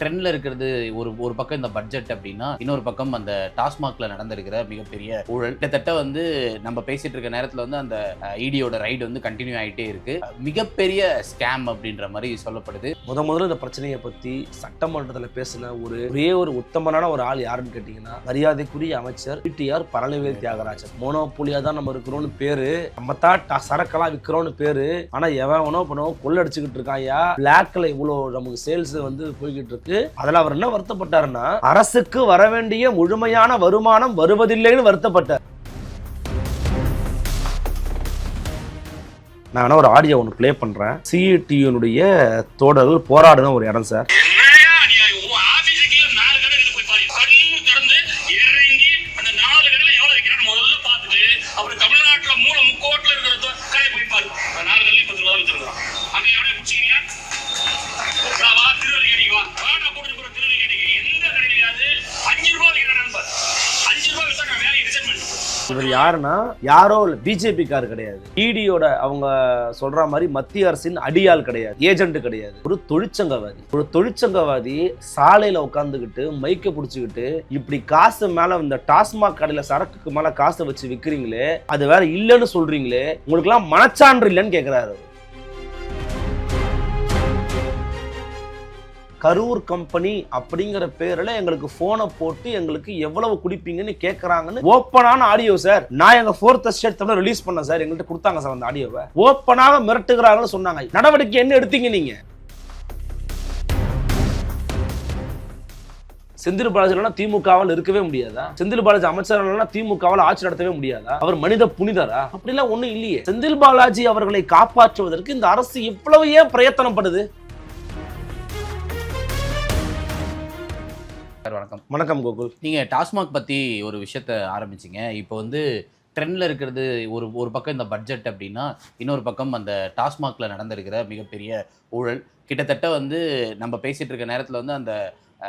ட்ரெண்ட்ல இருக்கிறது ஒரு ஒரு பக்கம் இந்த பட்ஜெட் அப்படின்னா இன்னொரு பக்கம் அந்த டாஸ்மாக்ல நடந்திருக்கிற மிகப்பெரிய ஊழல். கிட்டத்தட்ட வந்து நம்ம பேசிட்டு இருக்க நேரத்துல வந்து அந்த இடியோட ரைடு வந்து கண்டினியூ ஆகிட்டே இருக்கு. மிகப்பெரிய ஸ்கேம் அப்படின்ற மாதிரி சொல்லப்படுது. முத முதல்ல இந்த பிரச்சனையை பத்தி சட்டமன்றத்தில் பேசின ஒரு ஒரே ஒரு உத்தமனான ஒரு ஆள் யாருன்னு கேட்டீங்கன்னா மரியாதைக்குரிய அமைச்சர் பிடிஆர் பழனிவேல் தியாகராஜன். மோனோபோலியா தான் நம்ம இருக்கிறோம்னு பேரு. நம்ம தான் சரக்கெல்லாம் விற்கிறோம்னு பேரு. ஆனா எவனோ பண்ணுவோம் கொள்ளடிச்சுக்கிட்டு இருக்கான் ஐயா. பிளாக்ல இவ்வளோ நமக்கு சேல்ஸ் வந்து போய்கிட்டு இருக்கு. அதுல அவர் என்ன வருத்தப்பட்டாருன்னா அரசுக்கு வர வேண்டிய முழுமையான வருமானம் வருவதில்லைன்னு வருத்தப்பட்டார். நான் வேணா ஒரு ஆடியோ ஒன்று ப்ளே பண்றேன். சிஇடியுனுடைய தோடர்கள் போராடுன ஒரு இடம் சார் இவர் யாருன்னா யாரோ பிஜேபி பிஜேபிக்கார் கிடையாது. இடியோட அவங்க சொல்ற மாதிரி மத்திய அரசின் அடியால் கிடையாது ஏஜென்ட் கிடையாது. ஒரு தொழிற்சங்கவாதி. ஒரு தொழிற்சங்கவாதி சாலையில உட்காந்துக்கிட்டு மைக்க புடிச்சுக்கிட்டு இப்படி காசு மேல இந்த டாஸ்மாக் கடையில சரக்குக்கு மேல காசை வச்சு விக்கிறீங்களே அது வேற இல்லைன்னு சொல்றீங்களே உங்களுக்கு எல்லாம் மனச்சான்று இல்லைன்னு கேக்குறாரு கரூர் கம்பெனி அப்படிங்கிற பேர்ல எங்களுக்கு போனை போட்டு எங்களுக்கு எவ்வளவு குடிப்பீங்கன்னு கேட்கறாங்கன்னு ஓப்பனான ஆடியோ சார் நான் எங்க ஃபோர்த் ஸ்டேட் தமிழ் ரிலீஸ் பண்ணேன் சார் எங்கள்கிட்ட கொடுத்தாங்க சார் அந்த ஆடியோவை ஓப்பனாக மிரட்டுகிறாங்கன்னு சொன்னாங்க. நடவடிக்கை என்ன எடுத்தீங்க நீங்க? செந்தில் பாலாஜி திமுகவால் இருக்கவே முடியாதா? செந்தில் பாலாஜி அமைச்சர் திமுகவால் ஆட்சி நடத்தவே முடியாதா? அவர் மனித புனிதரா? அப்படிலாம் ஒண்ணும் இல்லையே. செந்தில் பாலாஜி அவர்களை காப்பாற்றுவதற்கு இந்த அரசு இவ்வளவு ஏன் பிரயத்தனப்படுது சார் வணக்கம். வணக்கம் கோகுல். நீங்க டாஸ்மாக் பத்தி ஒரு விஷயத்த ஆரம்பிச்சீங்க. இப்போ வந்து ட்ரெண்ட்ல இருக்கிறது ஒரு ஒரு பக்கம் இந்த பட்ஜெட் அப்படின்னா இன்னொரு பக்கம் அந்த டாஸ்மாக்ல நடந்திருக்கிற மிகப்பெரிய ஊழல். கிட்டத்தட்ட வந்து நம்ம பேசிட்டு இருக்க நேரத்துல வந்து அந்த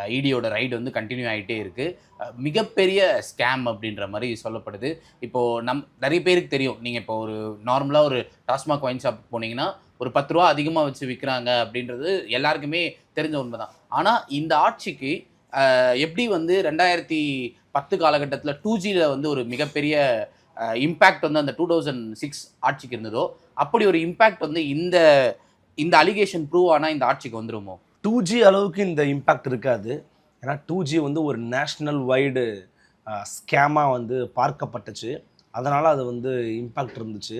இடியோட ரைடு வந்து கண்டினியூ ஆகிட்டே இருக்கு. அஹ், மிகப்பெரிய ஸ்கேம் அப்படின்ற மாதிரி சொல்லப்படுது. இப்போ நம் நிறைய பேருக்கு தெரியும். நீங்க இப்போ ஒரு நார்மலா ஒரு டாஸ்மாக் ஒயின் ஷாப் போனீங்கன்னா ஒரு பத்து ரூபா அதிகமா வச்சு விற்கிறாங்க அப்படின்றது எல்லாருக்குமே தெரிஞ்ச உண்மைதான். ஆனா இந்த ஆட்சிக்கு எப்படி வந்து ரெண்டாயிரத்தி பத்து காலகட்டத்தில் டூ ஜியில் வந்து ஒரு மிகப்பெரிய இம்பேக்ட் வந்து அந்த டூ தௌசண்ட் சிக்ஸ் ஆட்சிக்கு இருந்ததோ அப்படி ஒரு இம்பேக்ட் வந்து இந்த இந்த அலிகேஷன் ப்ரூவ் ஆனால் இந்த ஆட்சிக்கு வந்துருமோ? டூ ஜி அளவுக்கு இந்த இம்பேக்ட் இருக்காது. ஏன்னா டூ ஜி வந்து ஒரு நேஷ்னல் வைடு ஸ்கேமாக வந்து பார்க்கப்பட்டுச்சு. அதனால் அது வந்து இம்பேக்ட் இருந்துச்சு.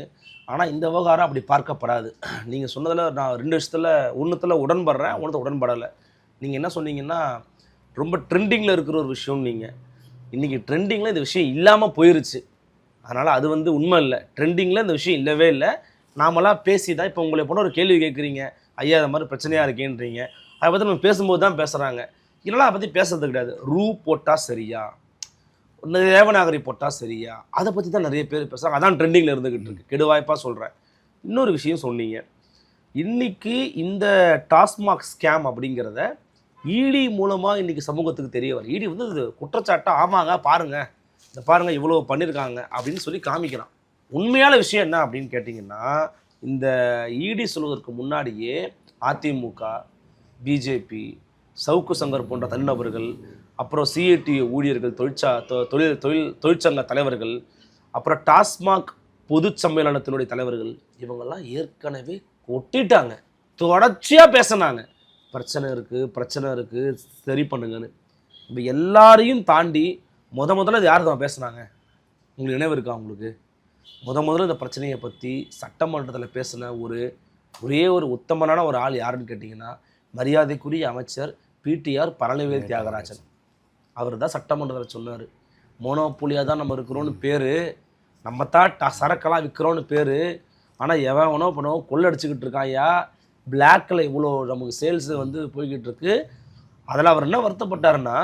ஆனால் இந்த விவகாரம் அப்படி பார்க்கப்படாது. நீங்கள் சொன்னதில் நான் ரெண்டு விஷயத்தில் ஒன்றுத்தில் உடன்படுறேன் ஒன்றுத்தில் உடன்படலை. நீங்கள் என்ன சொன்னீங்கன்னா ரொம்ப ட்ரெண்டிங்கில் இருக்கிற ஒரு விஷயம் நீங்கள் இன்றைக்கி ட்ரெண்டிங்கில் இந்த விஷயம் இல்லாமல் போயிருச்சு. அதனால் அது வந்து உண்மை இல்லை. ட்ரெண்டிங்கில் இந்த விஷயம் இல்லவே இல்லை. நாமெல்லாம் பேசி தான் இப்போ உங்களை போன ஒரு கேள்வி கேட்குறீங்க. ஐயா அது மாதிரி பிரச்சனையாக இருக்கேன்றீங்க. அதை பற்றி நம்ம பேசும்போது தான் பேசுகிறாங்க இல்லைனா அதை பற்றி பேசுறது கிடையாது. ரூ போட்டால் சரியா? தேவநாகரி போட்டால் சரியா? அதை பற்றி தான் நிறைய பேர் பேசுகிறாங்க அதான் ட்ரெண்டிங்கில் இருந்துக்கிட்டு இருக்கு. கெடுவாய்ப்பாக சொல்கிறேன் இன்னொரு விஷயம் சொன்னீங்க. இன்றைக்கி இந்த டாஸ்மாக் ஸ்கேம் அப்படிங்கிறத இடி மூலமாக இன்னைக்கு சமூகத்துக்கு தெரிய வர இடி வந்து இது குற்றச்சாட்டை ஆமாங்க பாருங்க. இந்த பாருங்க இவ்வளோ பண்ணியிருக்காங்க அப்படின்னு சொல்லி காமிக்கிறான். உண்மையான விஷயம் என்ன அப்படின்னு கேட்டிங்கன்னா இந்த இடி சொல்வதற்கு முன்னாடியே அதிமுக பிஜேபி சவுக்கு சங்கர் போன்ற தனிநபர்கள் அப்புறம் சிஐடி ஊழியர்கள் தொழிற்சா தொ- தொழில் தொழில் தொழிற்சங்க தலைவர்கள் அப்புறம் டாஸ்மாக் பொது சம்மேளனத்தினுடைய தலைவர்கள் இவங்கெல்லாம் ஏற்கனவே கொட்டிட்டாங்க. தொடர்ச்சியாக பேசினாங்க. பிரச்சனை இருக்குது பிரச்சனை இருக்குது சரி பண்ணுங்கன்னு. இப்போ எல்லாரையும் தாண்டி முத முதல்ல இது யார் தான் பேசுனாங்க? உங்களுக்கு நினைவு இருக்கா உங்களுக்கு? முத முதல்ல இந்த பிரச்சனையை பற்றி சட்டமன்றத்தில் பேசின ஒரு ஒரே ஒரு உத்தமனான ஒரு ஆள் யாருன்னு கேட்டிங்கன்னா மரியாதைக்குரிய அமைச்சர் பிடிஆர் பழனிவேல் தியாகராஜன். அவர் தான் சட்டமன்றத்தில் சொன்னார். மோனோபோலியாக தான் நம்ம இருக்கிறோன்னு பேர். நம்ம தான் ட சரக்கெல்லாம் விற்கிறோன்னு பேர். ஆனால் எவன் உணவு பண்ணுவோம் கொள்ளடிச்சுக்கிட்டு இருக்கான் ஐயா. பிளாக்கில் இவ்வளோ நமக்கு சேல்ஸ் வந்து போய்கிட்டு இருக்கு அதில் அவர் என்ன வருத்தப்பட்டாருன்னா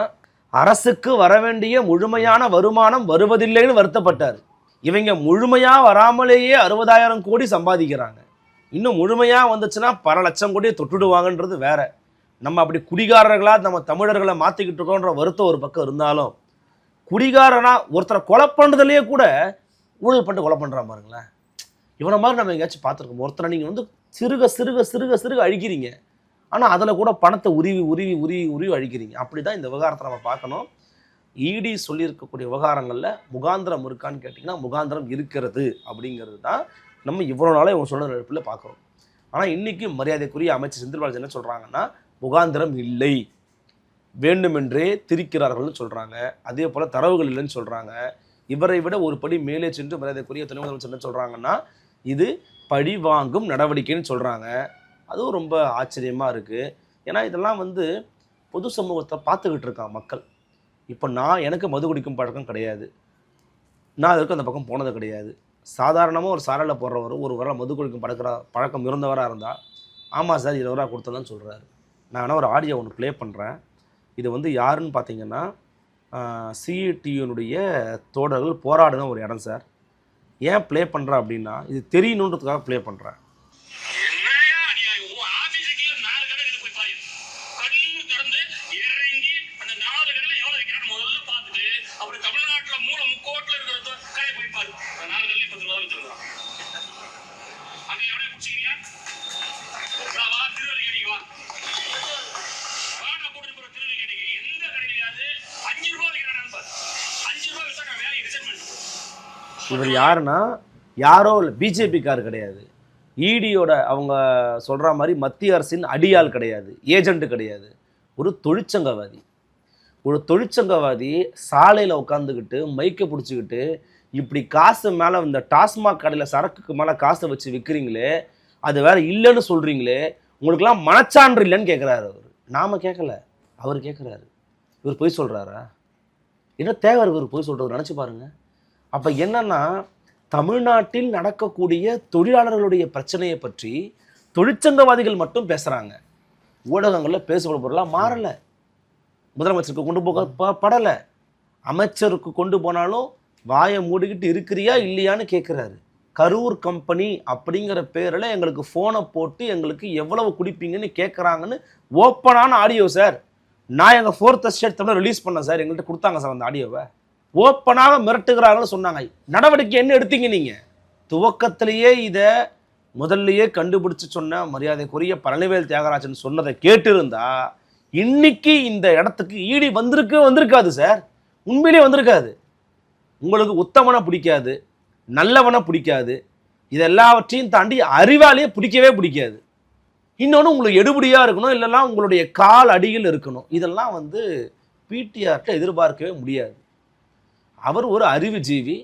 அரசுக்கு வர வேண்டிய முழுமையான வருமானம் வருவதில்லைன்னு வருத்தப்பட்டார். இவங்க முழுமையாக வராமலேயே அறுபதாயிரம் கோடி சம்பாதிக்கிறாங்க. இன்னும் முழுமையாக வந்துச்சுன்னா பல லட்சம் கோடியை தொட்டுடுவாங்கன்றது வேற. நம்ம அப்படி குடிகாரர்களாக நம்ம தமிழர்களை மாற்றிக்கிட்டு இருக்கோன்ற வருத்தம் ஒரு பக்கம் இருந்தாலும் குடிகாரனா ஒருத்தரை கொலை பண்ணுறதுலேயே கூட ஊழல் பண்ணிட்டு கொலை பண்ணுறான் பாருங்களேன். இவனை மாதிரி நம்ம எங்கேயாச்சும் பார்த்துருக்கோம்? ஒருத்தரை நீங்கள் வந்து சிறுக சிறுக சிறுக சிறுக அழிக்கிறீங்க. ஆனால் அதில் கூட பணத்தை உருவி உருவி உருவி உருவி அழிக்கிறீங்க. அப்படி தான் இந்த விவகாரத்தை நம்ம பார்க்கணும். இடி சொல்லியிருக்கக்கூடிய விவகாரங்களில் முகாந்திரம் இருக்கான்னு கேட்டிங்கன்னா முகாந்திரம் இருக்கிறது அப்படிங்கிறது தான் நம்ம இவ்வளோ நாளே இவங்க சொல்கிற நெருப்பில் பார்க்குறோம். ஆனால் இன்றைக்கி மரியாதைக்குரிய அமைச்சர் செந்தில் பாலாஜி என்ன சொல்கிறாங்கன்னா முகாந்திரம் இல்லை. வேண்டுமென்றே திரிக்கிறார்கள்னு சொல்கிறாங்க அதே போல் தரவுகள் இல்லைன்னு சொல்கிறாங்க இவரை விட ஒரு படி மேலே சென்று மரியாதைக்குரிய துணை முதலமைச்சர் என்ன சொல்கிறாங்கன்னா இது பழி வாங்கும் நடவடிக்கைன்னு சொல்கிறாங்க அதுவும் ரொம்ப ஆச்சரியமாக இருக்குது ஏன்னா இதெல்லாம் வந்து பொது சமூகத்தை பார்த்துக்கிட்டு இருக்கான் மக்கள். இப்போ நான் எனக்கு மது குடிக்கும் பழக்கம் கிடையாது. நான் அதுக்கு அந்த பக்கம் போனது கிடையாது. சாதாரணமாக ஒரு சாலையில் போடுறவர் ஒரு வர மது குடிக்கும் பழக்கிற பழக்கம் இருந்தவராக இருந்தால் ஆமாம் சார் இருபது ரூபா கொடுத்ததான் சொல்கிறாரு நான் வேணால் ஒரு ஆடியோ ஒன்று ப்ளே பண்ணுறேன் இது வந்து யாருன்னு பார்த்தீங்கன்னா சிஇடியுனுடைய தோடர்கள் போராடின ஒரு இடம் சார். ஏன் ப்ளே பண்ணுறா அப்படின்னா இது தெரியணுன்றதுக்காக ப்ளே பண்ணுறேன் என்னையா அநியாயம் உன் ஆபீஸுக்கு நாலு கடை இருக்குது போய் பாரு கண்ணு திறந்து இறங்கி அந்த நாலு கடையில எவ்வளவு விற்கிறான்னு முதல்ல பார்த்துட்டு அப்புறம் தமிழ்நாட்டுல மூல முக்கோட்டில் இருக்கிற கடை போய் பாரு அந்த நாலு கடையில பத்து ரூபா வித்துருக்கான் அங்க எவ்வளவு குடிச்சிக்கிறியா வா, வா திருவள்ளிக்கடிக்கு வா வா நான் கூட்டிட்டு போற திருவள்ளிக்கடிக்கு எந்த கடையிலாவது அஞ்சு ரூபா விற்கிறான்னு பாரு அஞ்சு ரூபா வித்தா நான் வேலைக்கு ரிசைன் பண்ணிட்டு இவர் யாருன்னா யாரோ இல்லை பிஜேபிக்கார் கிடையாது. ஈடியோட அவங்க சொல்கிற மாதிரி மத்திய அரசின் அடியால் கிடையாது ஏஜெண்ட்டு கிடையாது. ஒரு தொழிற்சங்கவாதி. ஒரு தொழிற்சங்கவாதி சாலையில் உட்காந்துக்கிட்டு மைக்கை பிடிச்சிக்கிட்டு இப்படி காசு மேலே இந்த டாஸ்மாக் கடையில் சரக்குக்கு மேலே காசை வச்சு விற்கிறீங்களே அது வேற இல்லைன்னு சொல்கிறீங்களே உங்களுக்கெல்லாம் மனச்சான்று இல்லைன்னு கேட்குறாரு அவர். நாம் கேட்கல அவர் கேட்குறாரு இவர் பொய் சொல்கிறாரா என்ன தேவை இவர் பொய் சொல்கிறது நினச்சி பாருங்க. அப்போ என்னன்னா தமிழ்நாட்டில் நடக்கக்கூடிய தொழிலாளர்களுடைய பிரச்சனையை பற்றி தொழிற்சங்கவாதிகள் மட்டும் பேசுகிறாங்க ஊடகங்களில் பேசப்படும் பொருளாக மாறலை. முதலமைச்சருக்கு கொண்டு போக ப- படலை. அமைச்சருக்கு கொண்டு போனாலும் வாயை மூடிக்கிட்டு இருக்கிறியா இல்லையான்னு கேட்குறாரு கரூர் கம்பெனி அப்படிங்கிற பேரில் எங்களுக்கு ஃபோனை போட்டு எங்களுக்கு எவ்வளவு குடிப்பீங்கன்னு கேட்குறாங்கன்னு ஓப்பனான ஆடியோ சார். நான் எங்கள் ஃபோர்த் ஸ்டேட் தமிழ் ரிலீஸ் பண்ணேன் சார். எங்கள்கிட்ட கொடுத்தாங்க சார் அந்த ஆடியோவை ஓப்பனாக மிரட்டுகிறாங்கன்னு சொன்னாங்க. நடவடிக்கை என்ன எடுத்தீங்க நீங்கள் துவக்கத்திலேயே இதை முதல்லையே கண்டுபிடிச்சு சொன்ன மரியாதைக்குரிய பழனிவேல் தியாகராஜன் சொன்னதை கேட்டிருந்தா இன்னைக்கு இந்த இடத்துக்கு ஈடி வந்திருக்கு வந்திருக்காது சார். உண்மையிலே வந்திருக்காது. உங்களுக்கு உத்தமனை பிடிக்காது நல்லவனை பிடிக்காது இது எல்லாவற்றையும் தாண்டி அறிவாலேயே பிடிக்கவே பிடிக்காது. இன்னொன்று உங்களுக்கு எடுபடியாக இருக்கணும் இல்லைன்னா உங்களுடைய கால் அடியில் இருக்கணும். இதெல்லாம் வந்து பிடிஆர்கிட்ட எதிர்பார்க்கவே முடியாது. அவர் ஒரு அறிவுஜீவி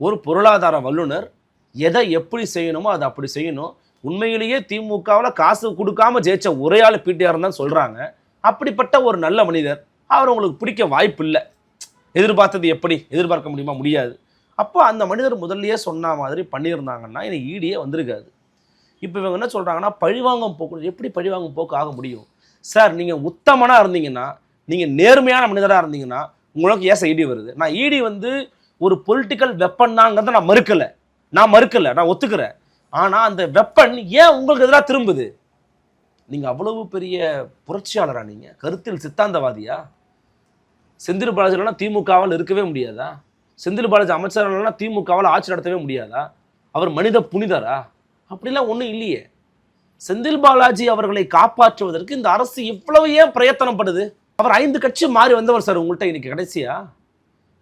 ஒரு பொருளாதார வல்லுனர் எதை எப்படி செய்யணுமோ அதை அப்படி செய்யணும். உண்மையிலேயே திமுகவில் காசு கொடுக்காம ஜெயிச்ச ஒரே ஆள் பிடிஆர் தான் சொல்கிறாங்க அப்படிப்பட்ட ஒரு நல்ல மனிதர். அவர் உங்களுக்கு பிடிக்க வாய்ப்பு இல்லை எதிர்பார்த்தது எப்படி? எதிர்பார்க்க முடியுமா? முடியாது. அப்போ அந்த மனிதர் முதல்லயே சொன்ன மாதிரி பண்ணியிருந்தாங்கன்னா எனக்கு ஈடியே வந்திருக்காது. இப்போ இவங்க என்ன சொல்கிறாங்கன்னா பழிவாங்கும் போக்கு எப்படி பழிவாங்கும் போக்கு ஆக முடியும்? சார் நீங்கள் உத்தமனாக இருந்தீங்கன்னா நீங்கள் நேர்மையான மனிதராக இருந்தீங்கன்னா உங்களுக்கு ஏன் இடி வருது? நான் ஈடி வந்து ஒரு பொலிட்டிக்கல் வெப்பன் தாங்கிறத நான் மறுக்கலை. நான் மறுக்கலை நான் ஒத்துக்கிறேன். ஆனால் அந்த வெப்பன் ஏன் உங்களுக்கு எதிராக திரும்புது? நீங்கள் அவ்வளவு பெரிய புரட்சியாளரா நீங்கள் கருத்தில் சித்தாந்தவாதியா? செந்தில் பாலாஜி திமுகவால் இருக்கவே முடியாதா? செந்தில் பாலாஜி அமைச்சர் திமுகவால் ஆட்சி நடத்தவே முடியாதா? அவர் மனித புனிதரா? அப்படிலாம் ஒன்றும் இல்லையே. செந்தில் பாலாஜி அவர்களை காப்பாற்றுவதற்கு இந்த அரசு இவ்வளவு ஏன் பிரயத்தனப்படுது? அவர் ஐந்து கட்சி மாறி வந்தவர் சார் உங்கள்கிட்ட இன்னைக்கு கடைசியா?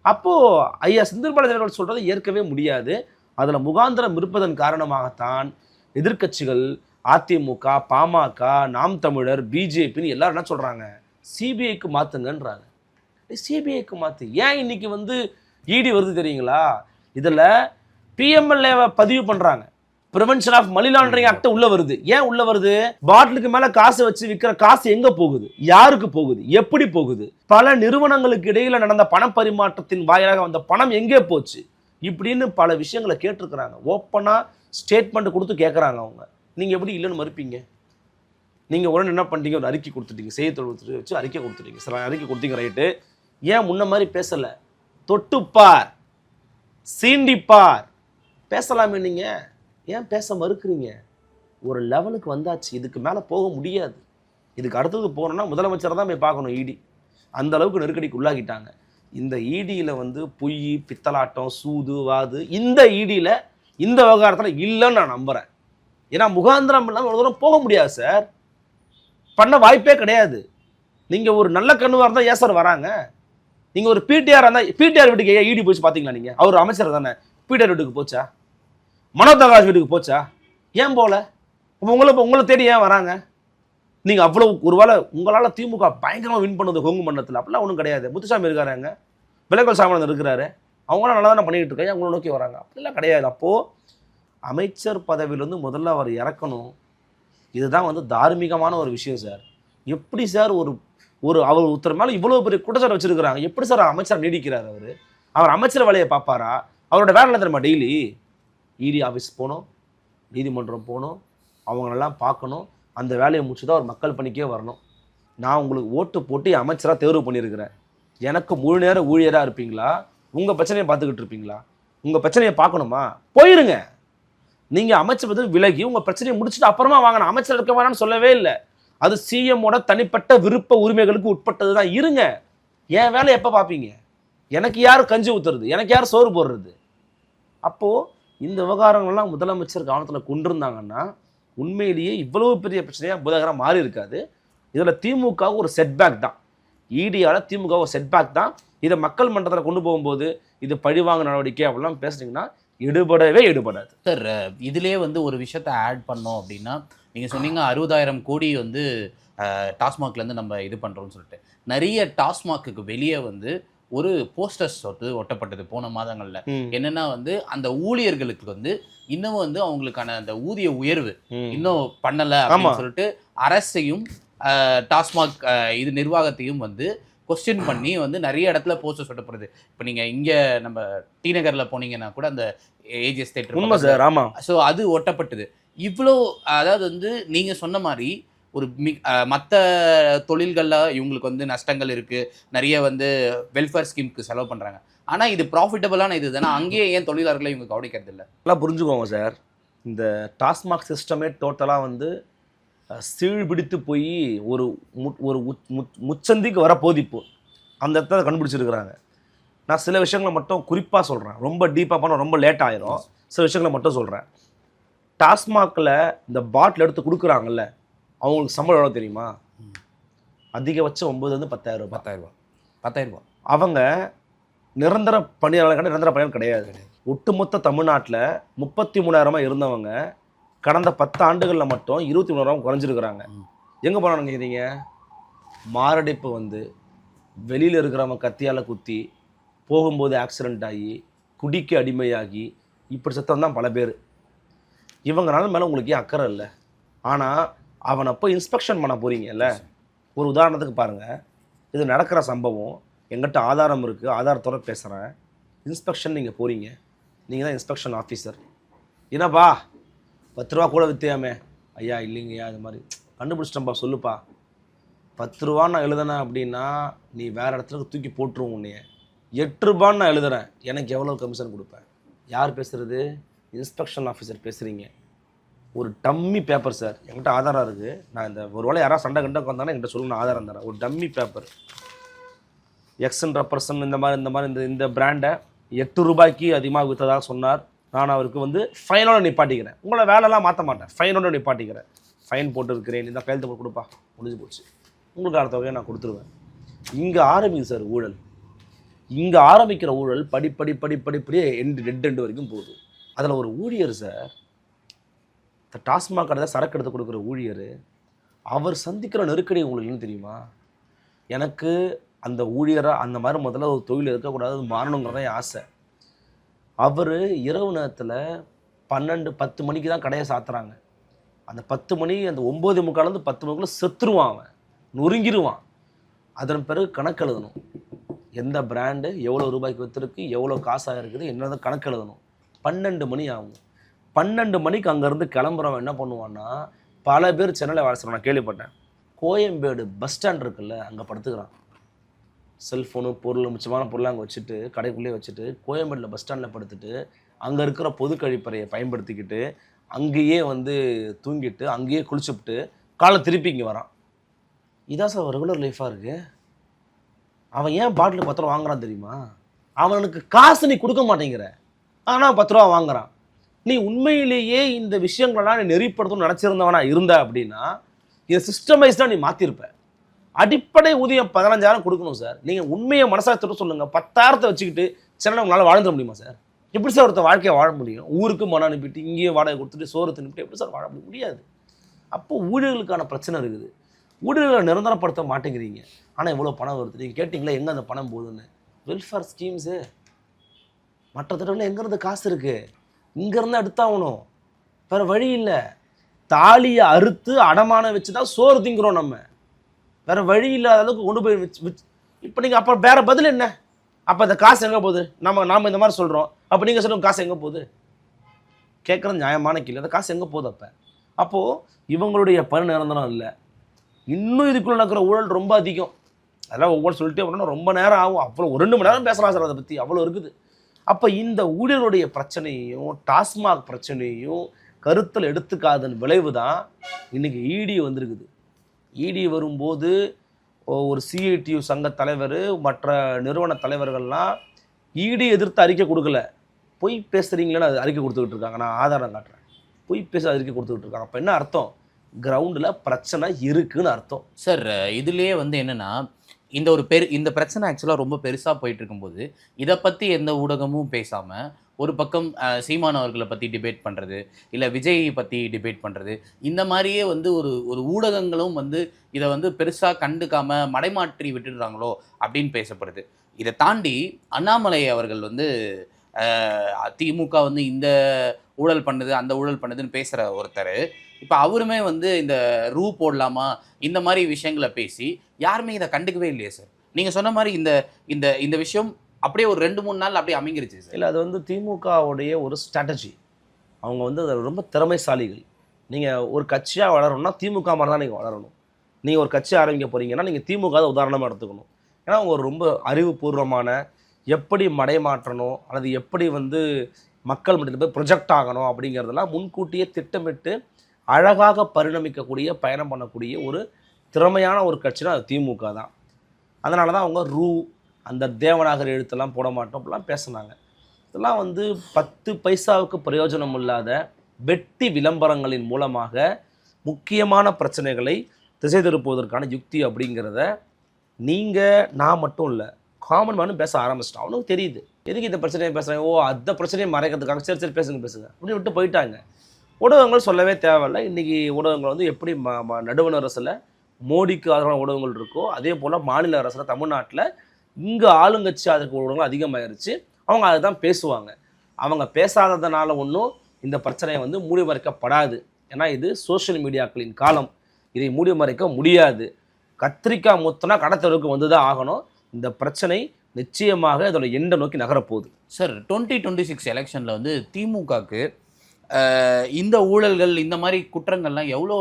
அப்போது ஐயா செந்தில் பாலாஜி அவர்கள் ஏற்கவே முடியாது. அதில் முகாந்திரம் இருப்பதன் காரணமாகத்தான் எதிர்க்கட்சிகள் அதிமுக பாமக நாம் தமிழர் பிஜேபின்னு எல்லாரும் என்ன சொல்கிறாங்க சிபிஐக்கு மாற்றுங்கன்றாங்க சிபிஐக்கு மாற்று ஏன் இன்னைக்கு வந்து இடி வருது தெரியுங்களா? இதில் பிஎம்எல்ஏவை பதிவு பண்ணுறாங்க prevention of money laundering act உள்ள வருது. ஏன் உள்ள வருது? பாட்டிலுக்கு மேல காசு வச்சு விற்கிற காசு எங்க போகுது? யாருக்கு போகுது? எப்படி போகுது? பல நிறுவனங்களுக்கு இடையில நடந்த பண பரிமாற்றத்தின் வாயிலாக வந்த பணம் எங்கே போச்சு? இப்படின்னு பல விஷயங்களை கேட்டிருக்கிறாங்க. ஓப்பனா ஸ்டேட்மெண்ட் கொடுத்து கேட்குறாங்க அவங்க. நீங்க எப்படி இல்லைன்னு மறுப்பீங்க? நீங்க உடனே என்ன பண்ணிட்டீங்க? ஒரு அறிக்கை கொடுத்துட்டீங்க. செய்தித்தொழில் கொடுத்துட்டு வச்சு அறிக்கை கொடுத்துட்டீங்க. சில அறிக்கை கொடுத்தீங்க ரைட்டு ஏன் முன்ன மாதிரி பேசலை? தொட்டுப்பார். சீண்டிப்பார். பேசலாமே நீங்கள் ஏன் பேச மறுக்கிறீங்க? ஒரு லெவலுக்கு வந்தாச்சு. இதுக்கு மேலே போக முடியாது. இதுக்கு அடுத்தது போகணுன்னா முதலமைச்சரை தான் போய் பார்க்கணும் இடி அந்த அளவுக்கு நெருக்கடிக்கு உள்ளாகிட்டாங்க. இந்த ஈடியில் வந்து பொய் பித்தலாட்டம் சூது வாது இந்த ஈடியில் இந்த விவகாரத்தில் இல்லைன்னு நான் நம்புகிறேன் ஏன்னா முகாந்திரம் இல்லாமல் ஒரு தூரம் போக முடியாது சார் பண்ண வாய்ப்பே கிடையாது. நீங்கள் ஒரு நல்ல கண்ணுவாக இருந்தால் ஏன் சார் வராங்க? நீங்கள் ஒரு பிடிஆர் இருந்தால் பிடிஆர் வீட்டுக்கு ஏன் ஈடி போச்சு பார்த்தீங்களா நீங்கள் அவர் அமைச்சர் தானே. பிடிஆர் வீட்டுக்கு போச்சா? மனோ தகாஷ் வீட்டுக்கு போச்சா? ஏன் போல? இப்போ உங்களை இப்போ உங்களை தேடி ஏன் வராங்க? நீங்கள் அவ்வளோ ஒரு வேளை உங்களால் திமுக பயங்கரமாக வின் பண்ணுது கொங்கு மண்டலத்தில். அப்படிலாம் ஒன்றும் கிடையாது. முத்துசாமி இருக்காராங்க விலகல் சாமணன் இருக்கிறாரு. அவங்களாம் நல்லா தானே பண்ணிக்கிட்டு இருக்காங்க. அவங்கள நோக்கி வராங்க. அப்படிலாம் கிடையாது. அப்போது அமைச்சர் பதவியிலேருந்து முதல்ல அவர் இறக்கணும். இதுதான் வந்து தார்மீகமான ஒரு விஷயம் சார். எப்படி சார் ஒரு ஒரு அவர் ஒருத்தர் மேலே இவ்வளோ பெரிய குற்றச்சாட்டு வச்சுருக்கிறாங்க. எப்படி சார் அமைச்சர் நீடிக்கிறார் அவர்? அவர் அமைச்சர் வேலையை பார்ப்பாரா? அவரோட வேலை என்ன தெரியுமா டெய்லி இடி ஆஃபீஸ் போகணும் நீதிமன்றம் போகணும் அவங்களெல்லாம் பார்க்கணும். அந்த வேலையை முடிச்சு தான் அவர் மக்கள் பணிக்கே வரணும். நான் உங்களுக்கு ஓட்டு போட்டு அமைச்சராக தேர்வு பண்ணியிருக்கிறேன். எனக்கு முழு நேர ஊழியராக இருப்பீங்களா? உங்கள் பிரச்சனையை பார்த்துக்கிட்டு இருப்பீங்களா? உங்கள் பிரச்சனையை பார்க்கணுமா? போயிருங்க. நீங்கள் அமைச்சர் பதவி விலகி உங்கள் பிரச்சனையை முடிச்சுட்டு அப்புறமா வாங்கணும் அமைச்சர் இருக்க வேணாம்னு சொல்லவே இல்லை. அது சிஎம்மோட தனிப்பட்ட விருப்ப உரிமைகளுக்கு உட்பட்டது தான் இருங்க. என் வேலை எப்போ பார்ப்பீங்க? எனக்கு யார் கஞ்சி ஊற்றுறது எனக்கு யார் சோறு போடுறது? அப்போது இந்த விவகாரங்கள்லாம் முதலமைச்சர் கவனத்தில் கொண்டிருந்தாங்கன்னா உண்மையிலேயே இவ்வளவு பெரிய பிரச்சனையாக புதகரம் மாறி இருக்காது. இதில் திமுக ஒரு செட்பேக் தான். ஈடியால் திமுக ஒரு செட்பேக் தான். இதை மக்கள் மன்றத்தில் கொண்டு போகும்போது இது பழிவாங்க நடவடிக்கை அப்படிலாம் பேசுனீங்கன்னா எடுபடவே எடுபடாது. சார் இதிலே வந்து ஒரு விஷயத்த ஆட் பண்ணோம் அப்படின்னா நீங்கள் சொன்னீங்க அறுபதாயிரம் கோடி வந்து டாஸ்மாக்லேருந்து நம்ம இது பண்ணுறோம்னு சொல்லிட்டு. நிறைய டாஸ்மாக்கு வெளியே வந்து ஒரு போஸ்டர்ஸ் வந்து ஒட்டப்பட்டது போன மாதங்கள்ல. என்னன்னா வந்து அந்த ஊழியர்களுக்கு வந்து இன்னும் வந்து அவங்களுக்கான அந்த ஊதிய உயர்வு இன்னும் பண்ணல. அப்படின்னு சொல்லிட்டு அரசையும் டாஸ்மாக் இது நிர்வாகத்தையும் வந்து கொஸ்டின் பண்ணி வந்து நிறைய இடத்துல போஸ்டர் ஒட்டப்படுது இப்போ நீங்க இங்க நம்ம டி நகர்ல போனீங்கன்னா கூட அந்த ஏஜிஎஸ் உண்மை தேட்டர் சார் ஆமாம் ஸோ அது ஒட்டப்பட்டது. இவ்வளோ அதாவது வந்து நீங்கள் சொன்ன மாதிரி ஒரு மி மற்ற தொழில்களில் இவங்களுக்கு வந்து நஷ்டங்கள் இருக்குது நிறைய வந்து வெல்ஃபேர் ஸ்கீமுக்கு செலவு பண்ணுறாங்க ஆனால் இது ப்ராஃபிட்டபிளான இது தானே. அங்கேயே ஏன் தொழிலாளர்களை இவங்க கவனிக்கிறது இல்லை நல்லா புரிஞ்சுக்கோங்க சார் இந்த டாஸ்மாக் சிஸ்டமே டோட்டலாக வந்து சீழ்பிடித்து போய் ஒரு மு- ஒரு முச்சந்திக்கு வர போதிப்பு. அந்த இடத்துல கண்டுபிடிச்சிருக்கிறாங்க. நான் சில விஷயங்களை மட்டும் குறிப்பாக சொல்கிறேன் ரொம்ப டீப்பாக பண்ண ரொம்ப லேட் ஆயிரும். சில விஷயங்களை மட்டும் சொல்கிறேன் டாஸ்மாகில் இந்த பாட்டில் எடுத்து கொடுக்குறாங்கல்ல அவங்களுக்கு சம்பளம் எவ்வளோ தெரியுமா? அதிகபட்சம் ஒம்பதுலேருந்து பத்தாயிரம் ரூபாய். பத்தாயிரம் ரூபாய். பத்தாயிரம் ரூபாய். அவங்க நிரந்தர பணியாளர் கிடையாது நிரந்தர பணியாளர் கிடையாது. ஒட்டுமொத்த தமிழ்நாட்டில் முப்பத்தி மூணாயிரமா இருந்தவங்க கடந்த பத்து ஆண்டுகளில் மட்டும் இருபத்தி மூணாயிரம் குறைஞ்சிருக்கிறாங்க. எங்கே போனான்னு நினைக்கிறீங்க மாரடைப்பு வந்து வெளியில் இருக்கிறவங்க கத்தியால் குத்தி போகும்போது ஆக்சிடென்ட் ஆகி குடிக்கு அடிமையாகி இப்படி செத்தவன் தான் பல பேர். இவங்கனால மேலே உங்களுக்கு ஏன் அக்கறை இல்லை? ஆனால் அவனை போய் இன்ஸ்பெக்ஷன் பண்ண போறீங்கல்ல? ஒரு உதாரணத்துக்கு பாருங்கள் இது நடக்கிற சம்பவம் எங்கிட்ட ஆதாரம் இருக்குது ஆதாரத்தோட பேசுகிறேன் இன்ஸ்பெக்ஷன் நீங்கள் போகிறீங்க நீங்கள் தான் இன்ஸ்பெக்ஷன் ஆஃபீஸர் என்னப்பா? பத்து ரூபா கூட வித்தியாமே. ஐயா இல்லைங்கய்யா இது மாதிரி. கண்டுபிடிச்சிட்டம்பா சொல்லுப்பா. பத்து ரூபா நான் எழுதுனேன் அப்படின்னா நீ வேற இடத்துல தூக்கி போட்டுருவோம் உன்னைய. எட்டு ரூபான்னு நான் எழுதுறேன். எனக்கு எவ்வளோ கமிஷன் கொடுப்பேன் யார் பேசுறது? இன்ஸ்பெக்ஷன் ஆஃபீஸர் பேசுகிறீங்க ஒரு டம்மி பேப்பர் சார் என்கிட்ட ஆதாரம் இருக்குது நான் இந்த ஒரு வேளை யாராவது சண்டை கண்டக்கு வந்தாங்கன்னா என்கிட்ட சொல்லணும் நான் ஆதாரம் தரேன். ஒரு டம்மி பேப்பர் எக்ஸன் பர்சன் இந்த மாதிரி இந்த மாதிரி இந்த இந்த பிராண்டை எட்டு ரூபாய்க்கு அதிகமாக விற்றதாக சொன்னார். நான் அவருக்கு வந்து ஃபைனோட நிப்பாட்டிக்கிறேன். உங்களை வேலைலாம் மாற்ற மாட்டேன். ஃபைனோட நிப்பாட்டிக்கிறேன். ஃபைன் போட்டு இருக்கிறேன் இந்த கையெழுத்து போட்டு கொடுப்பா. முடிஞ்சு போச்சு. உங்களுக்கு அடுத்த தொகையை நான் கொடுத்துருவேன். இங்கே ஆரம்பிக்கும் சார் ஊழல். இங்கே ஆரம்பிக்கிற ஊழல் படிப்படி படிப்படிப்படியே எண்டு ரெண்டு ரெண்டு வரைக்கும் போகுது. அதில் ஒரு ஊழியர் சார் டாஸ்மாக் கடை சரக்கு எடுத்து கொடுக்குற ஊழியர் அவர் சந்திக்கிற நெருக்கடி உங்களுக்கு என்ன தெரியுமா? எனக்கு அந்த ஊழியராக அந்த மாதிரி முதல்ல ஒரு தொழில் இருக்கக்கூடாது அது மாறணுங்கிறது ஆசை. அவர் இரவு நேரத்தில் பன்னெண்டு பத்து மணிக்கு தான் கடையை சாத்துறாங்க. அந்த பத்து மணி அந்த ஒம்பது முக்காலேருந்து பத்து மணிக்குள்ள செத்துருவான் அவன். நொறுங்கிடுவான் அதன் பிறகு கணக்கு எழுதணும். எந்த பிராண்டு எவ்வளோ ரூபாய்க்கு விற்றுருக்கு எவ்வளோ காசாக இருக்குது என்னதான் கணக்கு எழுதணும். பன்னெண்டு மணி ஆகும். பன்னெண்டு மணிக்கு அங்கேருந்து கிளம்புறவன் என்ன பண்ணுவான்னா பல பேர் சென்னையில் வேலை செய்கிறான் நான் கேள்விப்பட்டேன். கோயம்பேடு பஸ் ஸ்டாண்ட் இருக்குல்ல அங்கே படுத்துக்கிறான். செல்ஃபோனு பொருள் மிச்சமான பொருளை அங்கே வச்சுட்டு கடைக்குள்ளேயே வச்சுட்டு கோயம்பேடில் பஸ் ஸ்டாண்டில் படுத்துட்டு அங்கே இருக்கிற பொது கழிப்பறையை பயன்படுத்திக்கிட்டு அங்கேயே வந்து தூங்கிட்டு அங்கேயே குளிச்சுப்ட்டு காலை திருப்பி இங்கே வரான். இதான் சார் ரெகுலர் லைஃபாக இருக்குது அவன் ஏன் பாட்டில் பத்து ரூபா வாங்குறான் தெரியுமா? அவனுக்கு காசு நீ கொடுக்க மாட்டேங்கிற. ஆனால் பத்து ரூபா வாங்குறான். நீ உண்மையிலேயே இந்த விஷயங்களெல்லாம் நீ நெறிப்படுத்தணும்னு நினச்சிருந்தவனா இருந்த அப்படின்னா இதை சிஸ்டமைஸ்டாக நீ மாற்றிருப்ப அடிப்படை ஊதியம் பதினஞ்சாயிரம் கொடுக்கணும் சார். நீங்கள் உண்மையை மனசாட்சியோட சொல்லுங்கள் பத்தாயிரத்தை வச்சுக்கிட்டு சென்னை உங்களால் வாழ்ந்துட முடியுமா சார்? எப்படி சார் ஒருத்தர் வாழ்க்கையை வாழ முடியும்? ஊருக்கு மனம் அனுப்பிட்டு இங்கேயே வாடகை கொடுத்துட்டு சோறு தின்னுட்டு எப்படி சார் வாழ முடியாது. அப்போ ஊழியர்களுக்கான பிரச்சனை இருக்குது. ஊழியர்களை நிரந்தரப்படுத்த மாட்டேங்கிறீங்க. ஆனால் இவ்வளோ பணம் வருது. நீங்கள் கேட்டிங்களா எங்கே அந்த பணம் போகுதுன்னு? வெல்ஃபேர் ஸ்கீம்ஸு மற்ற திட்டங்களில் எங்கேருந்து காசு இருக்குது இங்கேருந்து எடுத்தாகணும் வேறு வழி இல்லை. தாலியை அறுத்து அடமானம் வச்சு தான் சோறு திங்கிறோம் நம்ம. வேறு வழி இல்லாத அளவுக்கு கொண்டு போய் வச்சு வச்சு இப்போ நீங்கள் அப்போ வேறு பதில் என்ன? அப்போ அந்த காசு எங்கே போகுது? நம்ம நாம் இந்த மாதிரி சொல்கிறோம் அப்போ நீங்கள் சொல்லுங்கள் காசு எங்கே போகுது? கேட்குறது நியாயமான கேள்வி. அந்த காசு எங்கே போகுது அப்போ? அப்போது இவங்களுடைய பணி நிரந்தரம் இல்லை. இன்னும் இதுக்குள்ளே நடக்கிற ஊழல் ரொம்ப அதிகம். அதெல்லாம் ஒவ்வொரு சொல்லிட்டே வரணும் ரொம்ப நேரம் ஆகும். அவ்வளோ ஒரு ரெண்டு மணி நேரம் பேசலாம் சார் அதை பற்றி அவ்வளோ இருக்குது. அப்போ இந்த ஊழியருடைய பிரச்சனையையும் டாஸ்மாக் பிரச்சனையையும் கருத்தில் எடுத்துக்காதன் விளைவு தான் இன்றைக்கி இடி வந்திருக்குது. இடி வரும்போது ஒரு சிஐடியு சங்க தலைவர் மற்ற நிறுவன தலைவர்கள்லாம் இடி எதிர்த்து அறிக்கை கொடுக்கல. பொய் பேசுகிறீங்களேன்னு அது அறிக்கை கொடுத்துக்கிட்டு இருக்காங்க. நான் ஆதாரம் காட்டுறேன். பொய் பேச அறிக்கை கொடுத்துக்கிட்டு இருக்காங்க. அப்போ என்ன அர்த்தம்? கிரவுண்டில் பிரச்சனை இருக்குன்னு அர்த்தம். சார் இதுலேயே வந்து என்னென்னா இந்த ஒரு பெரு இந்த பிரச்சனை ஆக்சுவலாக ரொம்ப பெருசாக போயிட்டு இருக்கும்போது இதை பற்றி எந்த ஊடகமும் பேசாமல் ஒரு பக்கம் சீமான் அவர்களை பற்றி டிபேட் பண்ணுறது இல்லை விஜய் பற்றி டிபேட் பண்ணுறது இந்த மாதிரியே வந்து ஒரு ஒரு ஊடகங்களும் வந்து இதை வந்து பெருசாக கண்டுக்காமல் மடைமாற்றி விட்டுடுறாங்களோ அப்படின்னு பேசப்படுது. இதை தாண்டி அண்ணாமலை அவர்கள் வந்து திமுக வந்து இந்த ஊழல் பண்ணுது அந்த ஊழல் பண்ணுதுன்னு பேசுகிற ஒருத்தர் இப்போ அவருமே வந்து இந்த ரூ போடலாமா இந்த மாதிரி விஷயங்களை பேசி யாருமே இதை கண்டுக்கவே இல்லையே சார் நீங்கள் சொன்ன மாதிரி இந்த இந்த இந்த விஷயம் அப்படியே ஒரு ரெண்டு மூணு நாள் அப்படியே அமைங்கிருச்சு சார் இல்லை அது வந்து திமுகவுடைய ஒரு ஸ்ட்ராட்டஜி அவங்க வந்து அதில் ரொம்ப திறமைசாலிகள். நீங்கள் ஒரு கட்சியாக வளரணும்னா திமுக மாதிரி தான் நீங்கள் வளரணும். நீங்கள் ஒரு கட்சி ஆரம்பிக்க போகிறீங்கன்னா நீங்கள் திமுக அதை உதாரணமாக எடுத்துக்கணும். ஏன்னா அவங்க ஒரு ரொம்ப அறிவுபூர்வமான எப்படி மடைமாற்றணும் அல்லது எப்படி வந்து மக்கள் மட்டும் போய் ப்ரொஜெக்ட் ஆகணும் அப்படிங்கிறதெல்லாம் முன்கூட்டியே திட்டமிட்டு அழகாக பரிணமிக்கக்கூடிய பயணம் பண்ணக்கூடிய ஒரு திறமையான ஒரு கட்சினா அது திமுக தான். அதனால தான் அவங்க ரூ அந்த தேவநாகர் எழுத்தெல்லாம் போட மாட்டோம் அப்படிலாம் பேசுனாங்க. இதெல்லாம் வந்து பத்து பைசாவுக்கு பிரயோஜனம் இல்லாத வெட்டி விளம்பரங்களின் மூலமாக முக்கியமான பிரச்சனைகளை திசை திருப்புவதற்கான யுக்தி அப்படிங்கிறத நீங்கள் நான் மட்டும் இல்லை காமன் மேனும் பேச ஆரம்பிச்சிட்டோம். அவனுக்கு தெரியுது. எதுக்கு இந்த பிரச்சனையை பேசுகிறாங்க ஓ அந்த பிரச்சனையை மறைக்கிறதுக்காக சரி சரி பேசுங்க பேசுங்க அப்படின்னு விட்டு போயிட்டாங்க. ஊடகங்கள் சொல்லவே தேவையில்லை. இன்றைக்கி ஊடகங்கள் வந்து எப்படி ம ம அரசில் மோடிக்கு ஆதரவான ஊடகங்கள் இருக்கோ அதே போல் மாநில அரசில் தமிழ்நாட்டில் இங்கே ஆளுங்கட்சி ஆதரவு ஊடகங்கள் அதிகமாகிருச்சு அவங்க அதை தான் பேசுவாங்க. அவங்க பேசாததுனால ஒன்றும் இந்த பிரச்சனையை வந்து மூடி மறைக்கப்படாது ஏன்னா இது சோஷியல் மீடியாக்களின் காலம். இதை மூடி மறைக்க முடியாது. கத்திரிக்காய் மொத்தனா கடத்தலுக்கு வந்து தான் ஆகணும். இந்த பிரச்சனை நிச்சயமாக இதோட எண்டை நோக்கி நகரப்போகுது. சார் டுவெண்ட்டி டுவெண்ட்டி சிக்ஸ் எலெக்ஷனில் வந்து திமுகக்கு இந்த ஊழல்கள் இந்த மாதிரி குற்றங்கள்லாம் எவ்வளோ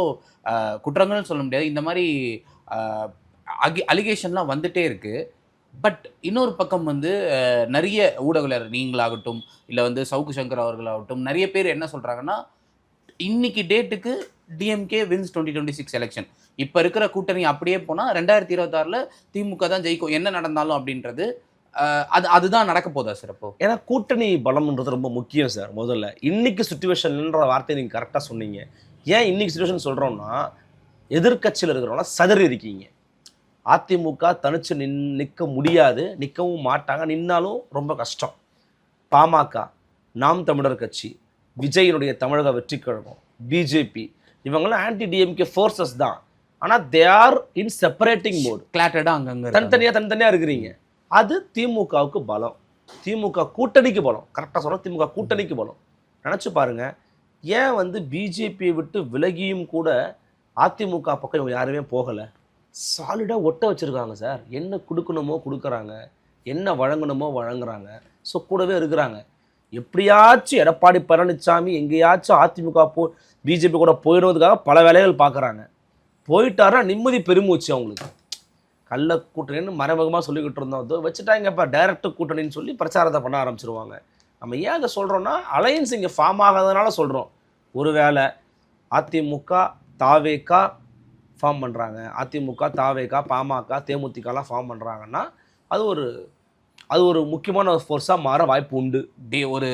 குற்றங்கள்னு சொல்ல முடியாது. இந்த மாதிரி அகி அலிகேஷன்லாம் வந்துட்டே இருக்குது பட் இன்னொரு பக்கம் வந்து நிறைய ஊடகர் நீங்களாகட்டும் இல்லை வந்து சவுக்கு சங்கர் அவர்களாகட்டும் நிறைய பேர் என்ன சொல்கிறாங்கன்னா இன்னைக்கு டேட்டுக்கு DMK wins twenty twenty six election இப்போ இருக்கிற கூட்டணி அப்படியே போனால் ரெண்டாயிரத்தி இருபத்தாறில் திமுக தான் ஜெயிக்கும். என்ன நடந்தாலும் அப்படின்றது அது அதுதான் நடக்க போதா சார் அப்போ? ஏன்னா கூட்டணி பலம்ன்றது ரொம்ப முக்கியம் சார் முதல்ல. இன்னைக்கு சுச்சுவேஷன்ன்ற வார்த்தையை நீங்கள் கரெக்டாக சொன்னீங்க. ஏன் இன்னைக்கு சுச்சுவேஷன் சொல்கிறோம்னா எதிர்க்கட்சியில் இருக்கிறவங்க சதறி இருக்கீங்க. அதிமுக தனிச்சு நின் நிற்க முடியாது நிற்கவும் மாட்டாங்க நின்னாலும் ரொம்ப கஷ்டம். பாமக நாம் தமிழர் கட்சி விஜயினுடைய தமிழக வெற்றி கழகம் பிஜேபி இவங்கெல்லாம் ஆன்டி டிஎம்கே ஃபோர்ஸஸ் தான். ஆனால் they are in separating mode கிளாட்டடாக அங்கங்கே தனித்தனியாக தனித்தனியாக இருக்கிறீங்க. அது திமுகவுக்கு பலம். திமுக கூட்டணிக்கு பலம். கரெக்டாக சொன்னால் திமுக கூட்டணிக்கு பலம். நினச்சி பாருங்கள் ஏன் வந்து பிஜேபியை விட்டு விலகியும் கூட அதிமுக பக்கம் இவங்க யாருமே போகலை? சாலிடாக ஒட்ட வச்சுருக்காங்க சார். என்ன கொடுக்கணுமோ கொடுக்குறாங்க. என்ன வழங்கணுமோ வழங்குறாங்க. ஸோ கூடவே இருக்கிறாங்க. எப்படியாச்சும் எடப்பாடி பழனிசாமி எங்கேயாச்சும் அதிமுக போ பிஜேபி கூட போயிடுவதுக்காக பல வேலைகள் பார்க்குறாங்க போயிட்டாருன்னா நிம்மதி பெருமூச்சு அவங்களுக்கு. கள்ள கூட்டணின்னு மறைமுகமாக சொல்லிக்கிட்டு இருந்தோம். அதோ வச்சுட்டாங்கப்பா டைரக்ட் கூட்டணின்னு சொல்லி பிரச்சாரத்தை பண்ண ஆரம்பிச்சிருவாங்க. நம்ம ஏன் அதை சொல்கிறோன்னா அலையன்ஸ் இங்கே ஃபார்ம் ஆகாதனால சொல்கிறோம் ஒருவேளை அதிமுக தாவேக்கா ஃபார்ம் பண்ணுறாங்க அதிமுக தாவேக்கா பாமக தேமுதிகலாம் ஃபார்ம் பண்ணுறாங்கன்னா அது ஒரு அது ஒரு முக்கியமான ஃபோர்ஸாக மாற வாய்ப்பு உண்டு. டே ஒரு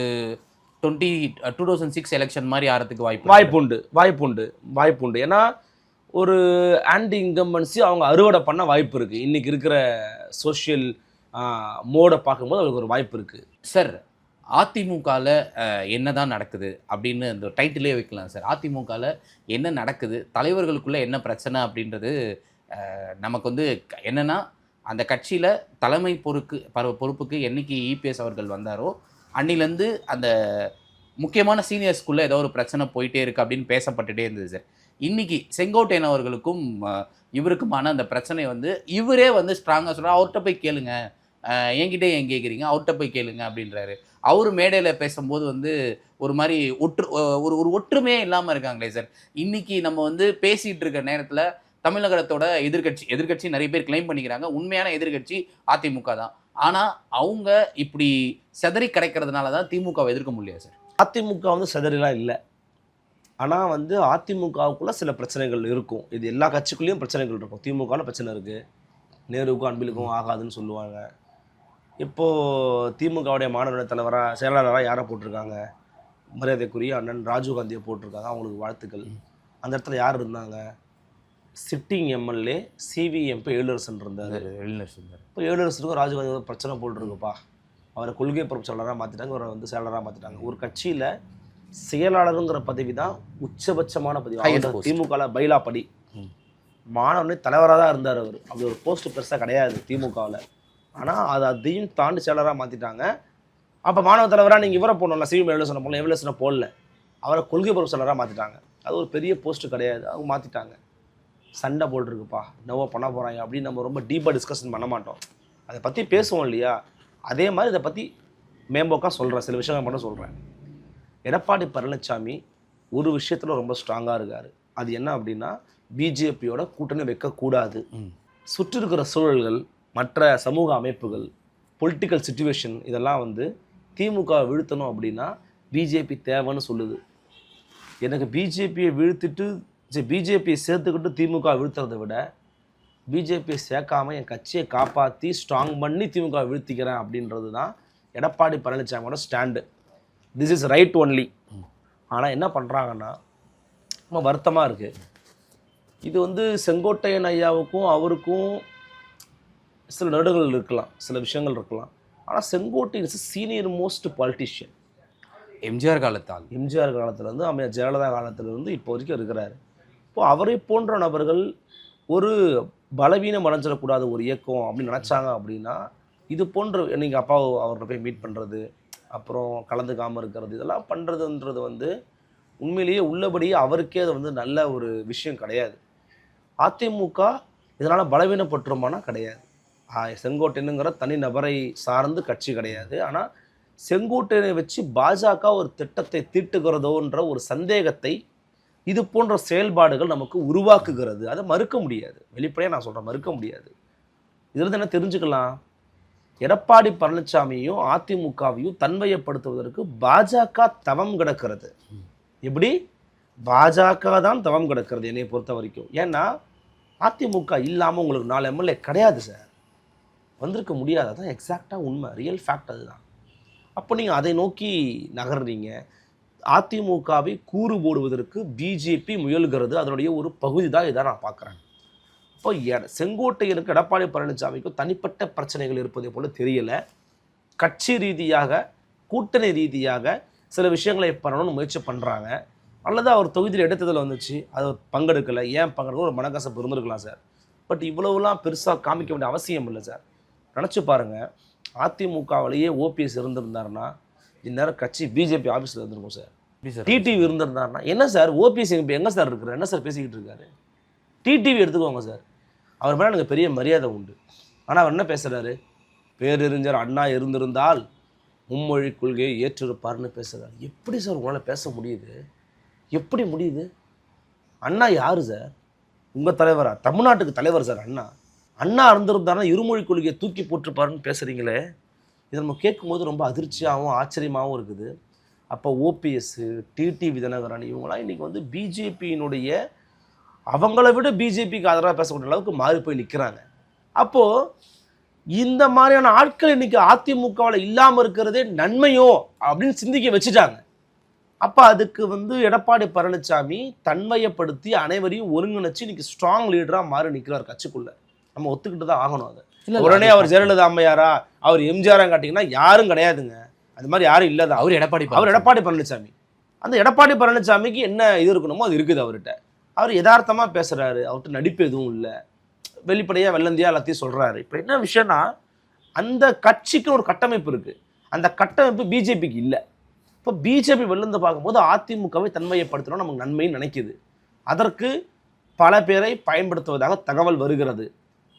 twenty two thousand six election மாதிரி ஆகிறதுக்கு வாய்ப்பு வாய்ப்பு உண்டு. வாய்ப்பு உண்டு. வாய்ப்பு உண்டு. ஏன்னா ஒரு ஆன்டி இன்கம்பன்சி அவங்க அறுவடை பண்ண வாய்ப்பு இருக்குது இன்றைக்கி இருக்கிற சோஷியல் மோடை பார்க்கும்போது அவங்களுக்கு ஒரு வாய்ப்பு இருக்குது சார் அதிமுகவில் என்னதான் நடக்குது அப்படின்னு இந்த டைட்டிலே வைக்கலாம் சார் அதிமுகவில் என்ன நடக்குது தலைவர்களுக்குள்ளே என்ன பிரச்சனை அப்படின்றது நமக்கு வந்து க- அந்த கட்சியில் தலைமை பொறுக்கு பரவ பொறுப்புக்கு என்னைக்கு இபிஎஸ் அவர்கள் வந்தாரோ அன்னிலேருந்து அந்த முக்கியமான சீனியர்ஸ்குள்ளே ஏதோ ஒரு பிரச்சனை போயிட்டே இருக்கு அப்படின்னு பேசப்பட்டுட்டே இருந்தது சார் இன்னைக்கு செங்கோட்டையன் அவர்களுக்கும் இவருக்குமான அந்த பிரச்சனை வந்து இவரே வந்து ஸ்ட்ராங்காக சொல்கிறார் அவர்கிட்ட போய் கேளுங்க. அஹ், என்கிட்ட ஏன் கேட்குறீங்க அவர்கிட்ட போய் கேளுங்க அப்படின்றாரு. அவர் மேடையில் பேசும்போது வந்து ஒரு மாதிரி ஒற்று ஒரு ஒரு ஒற்றுமையே இல்லாமல் இருக்காங்களே சார் இன்னைக்கு நம்ம வந்து பேசிகிட்டு இருக்க நேரத்தில் தமிழகத்தோட எதிர்க்கட்சி எதிர்க்கட்சி நிறைய பேர் கிளைம் பண்ணிக்கிறாங்க. உண்மையான எதிர்க்கட்சி அதிமுக தான். ஆனால் அவங்க இப்படி செதறி கிடைக்கிறதுனால தான் திமுகவை எதிர்க்க முடியாது சார் அதிமுக வந்து செதறிலாம் இல்லை. ஆனால் வந்து அதிமுகவுக்குள்ள சில பிரச்சனைகள் இருக்கும். இது எல்லா கட்சிக்குள்ளேயும் பிரச்சனைகள் இருக்கும். திமுகவில் பிரச்சனை இருக்குது நேருவுக்கும் அன்பிலுக்கும் ஆகாதுன்னு சொல்லுவாங்க. இப்போது திமுகவுடைய மாநில தலைவராக செயலாளராக யாரை போட்டிருக்காங்க? மரியாதைக்குரிய அண்ணன் ராஜீவ்காந்தியை போட்டிருக்காங்க. அவங்களுக்கு வாழ்த்துக்கள். அந்த இடத்துல யார் இருந்தாங்க? சிட்டிங் எம்எல்ஏ சிவிஎம்பி ஏழுரசன் இருந்தார். சொன்னார் இப்போ ஏழுரசனுக்கும் ராஜீவ்காந்தி பிரச்சனை போட்டுருக்குப்பா. அவரை கொள்கை பொறுப்பு செயலராக மாற்றிட்டாங்க அவரை வந்து செயலராக மாற்றிட்டாங்க ஒரு கட்சியில் செயலாளருங்கிற பதவி. தான் உச்சபட்சமான பதவி. திமுகவில் பைலா படி. மாணவனே தலைவராக தான் இருந்தார் அவர். அப்படி ஒரு போஸ்ட் பெருசாக கிடையாது திமுகவில். ஆனால் அது அதையும் தாண்டி செயலராக மாற்றிட்டாங்க அப்போ மாணவ தலைவராக நீங்கள் இவரை போடணும்ல சிவி எவ்வளோ போடல எவ்வளோ போடல. அவரை கொள்கை பொறுப்பு செயலராக மாற்றிட்டாங்க அது ஒரு பெரிய போஸ்ட் கிடையாது. அவங்க மாற்றிட்டாங்க சண்டை போட்டிருக்குப்பா. என்னவோ பண்ண போகிறாங்க அப்படின்னு நம்ம ரொம்ப டீப்பாக டிஸ்கஷன் பண்ண மாட்டோம். அதை பற்றி பேசுவோம் இல்லையா? அதே மாதிரி இதை பற்றி மேம்போக்காக சொல்கிறேன் சில விஷயங்கள் மட்டும் சொல்கிறேன் எடப்பாடி பழனிசாமி ஒரு விஷயத்தில் ரொம்ப ஸ்ட்ராங்காக இருக்கார். அது என்ன அப்படின்னா பிஜேபியோட கூட்டணி வைக்கக்கூடாது. சுற்றி இருக்கிற சூழல்கள் மற்ற சமூக அமைப்புகள் பொலிட்டிக்கல் சுச்சுவேஷன் இதெல்லாம் வந்து திமுக வீழ்த்தணும் அப்படின்னா பிஜேபி தேவைன்னு சொல்லுது. எனக்கு பிஜேபியை வீழ்த்திட்டு பிஜேபியை சேர்த்துக்கிட்டு திமுக வீழ்த்துறதை விட பிஜேபியை சேர்க்காம என் கட்சியை காப்பாற்றி ஸ்ட்ராங் பண்ணி திமுக வீழ்த்திக்கிறேன் அப்படின்றது தான் Edappadi பழனிசாமியோட stand this is right only ஆனால் என்ன பண்ணுறாங்கன்னா ரொம்ப வருத்தமாக இருக்குது இது வந்து செங்கோட்டையன் ஐயாவுக்கும் அவருக்கும் சில நடுகள் இருக்கலாம் சில விஷயங்கள் இருக்கலாம். ஆனால் Sengottaiyan is senior most politician MGR காலத்தால். எம்ஜிஆர் காலத்துலேருந்து அம்மையார் ஜெயலலிதா காலத்திலிருந்து இப்போ வரைக்கும் இருக்கிறாரு. இப்போ அவரை போன்ற நபர்கள் ஒரு பலவீனம் அடைஞ்சிடக்கூடாத ஒரு இயக்கம் அப்படின்னு நினச்சாங்க அப்படின்னா இது போன்ற நீங்கள் அப்பா அவரை போய் மீட் பண்ணுறது அப்புறம் கலந்துக்காமல் இருக்கிறது இதெல்லாம் பண்ணுறதுன்றது வந்து உண்மையிலேயே உள்ளபடியே அவருக்கே அது வந்து நல்ல ஒரு விஷயம் கிடையாது. அதிமுக இதனால் பலவீனப்பட்டுருமானா கிடையாது. செங்கோட்டைனுங்கிற செங்கோட்டையனுங்கிற தனி நபரை சார்ந்து கட்சி கிடையாது. ஆனால் செங்கோட்டையனை வச்சு பாஜக ஒரு திட்டத்தை தீட்டுகிறதோன்ற ஒரு சந்தேகத்தை இது போன்ற செயல்பாடுகள் நமக்கு உருவாக்குகிறது. அதை மறுக்க முடியாது. வெளிப்படையாக நான் சொல்கிறேன் மறுக்க முடியாது. இதில் என்ன தெரிஞ்சுக்கலாம்? எடப்பாடி பழனிசாமியும் அதிமுகவையும் தன்மையப்படுத்துவதற்கு பாஜக தவம் கிடக்கிறது. எப்படி? பாஜக தான் தவம் கிடக்கிறது என்னை பொறுத்த வரைக்கும். ஏன்னா அதிமுக இல்லாமல் உங்களுக்கு நாலு எம்எல்ஏ கிடையாது சார் வந்திருக்க முடியாது. அதான் எக்ஸாக்டாக உண்மை. ரியல் ஃபேக்ட் அதுதான். அப்போ நீங்கள் அதை நோக்கி நகர்றீங்க. அதிமுகவை கூறு போடுவதற்கு பிஜேபி முயல்கிறது. அதனுடைய ஒரு பகுதி தான் இதை நான் பார்க்குறேன். இப்போ செங்கோட்டையனுக்கு எடப்பாடி பழனிசாமிக்கும் தனிப்பட்ட பிரச்சனைகள் இருப்பதை போல தெரியல. கட்சி ரீதியாக கூட்டணி ரீதியாக சில விஷயங்களை பண்ணணும்னு முயற்சி பண்ணுறாங்க அல்லது அவர் தொகுதியில் இடைத்தேர்தல் வந்துச்சு அது பங்கெடுக்கலை. ஏன் பங்கெடுக்க ஒரு மனக்கசப்பு இருந்திருக்கலாம் சார். பட் இவ்வளவுலாம் பெருசாக காமிக்க வேண்டிய அவசியம் இல்லை சார். நினச்சி பாருங்கள் அதிமுகவிலேயே ஓபிஎஸ் இருந்திருந்தாருன்னா இந்நேரம் கட்சி பிஜேபி ஆஃபீஸில் இருந்திருக்கும் சார். டிடிவி இருந்திருந்தாருன்னா என்ன சார்? ஓபிஎஸ் இப்போ எங்கே சார் இருக்கிறார்? என்ன சார் பேசிக்கிட்டு இருக்காரு? டிடிவி எடுத்துக்கோங்க சார். அவர் மேலே எனக்கு பெரிய மரியாதை உண்டு. ஆனால் அவர் என்ன பேசுகிறாரு பேரறிஞர் அண்ணா இருந்திருந்தால் மும்மொழி கொள்கையை ஏற்றிருப்பார்னு பேசுகிறார் எப்படி சார் உங்களால் பேச முடியுது? எப்படி முடியுது? அண்ணா யார் சார்? உங்கள் தலைவரா? தமிழ்நாட்டுக்கு தலைவர் சார் அண்ணா. அண்ணா இருந்திருந்தாருன்னா இருமொழி கொள்கையை தூக்கி போட்டிருப்பாருன்னு பேசுகிறீங்களே இதை நம்ம கேட்கும்போது ரொம்ப அதிர்ச்சியாகவும் ஆச்சரியமாகவும் இருக்குது. அப்போ ஓபிஎஸ்ஸு டிடி விதநகரன் இவங்களாம் இன்றைக்கி வந்து பிஜேபியினுடைய அவங்கள விட பிஜேபிக்கு ஆதரவாக பேசக்கூடிய அளவுக்கு மாறி போய் நிற்கிறாங்க அப்போது இந்த மாதிரியான ஆட்கள் இன்னைக்கு அதிமுகவில் இல்லாமல் இருக்கிறதே நன்மையோ அப்படின்னு சிந்திக்க வச்சுட்டாங்க. அப்போ அதுக்கு வந்து எடப்பாடி பழனிசாமி தன்மையப்படுத்தி அனைவரையும் ஒருங்கிணைச்சு இன்னைக்கு ஸ்ட்ராங் லீடராக மாறி நிற்கிறார் கட்சிக்குள்ள. நம்ம ஒத்துக்கிட்டு தான் ஆகணும் அதை. உடனே அவர் ஜெயலலிதா அம்மையாரா அவர் எம்ஜிஆரா காட்டிங்கன்னா யாரும் கிடையாதுங்க. அது மாதிரி யாரும் இல்லதான் அவர். எடப்பாடி அவர். எடப்பாடி பழனிசாமி அந்த எடப்பாடி பழனிசாமிக்கு என்ன இது இருக்கணுமோ அது இருக்குது அவர்கிட்ட. அவர் யதார்த்தமாக பேசுகிறாரு அவர்கிட்ட நடிப்பு எதுவும் இல்லை. வெளிப்படையாக வெள்ளந்தியா எல்லாத்தையும் சொல்கிறாரு இப்போ என்ன விஷயம்னா அந்த கட்சிக்கு ஒரு கட்டமைப்பு இருக்குது அந்த கட்டமைப்பு பிஜேபிக்கு இல்லை. இப்போ பிஜேபி வெளிருந்து பார்க்கும்போது அதிமுகவை தன்மையப்படுத்தணும் நமக்கு நன்மைன்னு நினைக்கிது. அதற்கு பல பேரை பயன்படுத்துவதாக தகவல் வருகிறது.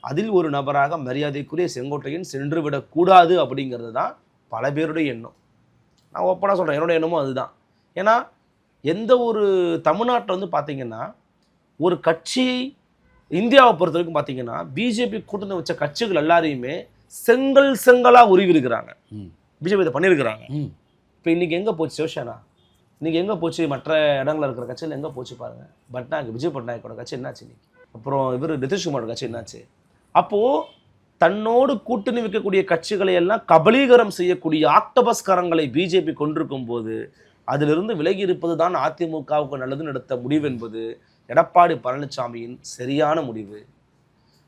அதில் ஒரு நபராக மரியாதைக்குரிய செங்கோட்டையன் சென்று விடக்கூடாது அப்படிங்கிறது தான் பல பேருடைய எண்ணம். நான் ஓப்பனாக சொல்கிறேன் என்னோட எண்ணமும் அதுதான். ஏன்னா எந்த ஒரு தமிழ்நாட்டில் வந்து பார்த்திங்கன்னா ஒரு கட்சியை இந்தியாவை பொறுத்த வரைக்கும் பார்த்தீங்கன்னா பிஜேபி கூட்டணி வச்ச கட்சிகள் எல்லாரையுமே செங்கல் செங்கலாக உருவிருக்கிறாங்க. பிஜேபி இதை பண்ணியிருக்கிறாங்க. இப்போ இன்னைக்கு எங்கே போச்சு சிவசேனா இன்னைக்கு எங்கே போச்சு மற்ற இடங்களில் இருக்கிற கட்சியில் எங்கே போச்சு பாருங்க. பட்நாயக் விஜய் பட்நாயக்கோட கட்சி என்னாச்சு அப்புறம் இவர் நிதிஷ்குமாரோட கட்சி என்னாச்சு? அப்போது தன்னோடு கூட்டணி வைக்கக்கூடிய கட்சிகளை எல்லாம் கபலீகரம் செய்யக்கூடிய ஆக்டபஸ் கரங்களை பிஜேபி கொண்டிருக்கும் போது அதிலிருந்து விலகி இருப்பது தான் அதிமுகவுக்கு நல்லதுன்னு எடுத்த முடிவு என்பது எடப்பாடி பழனிசாமியின் சரியான முடிவு.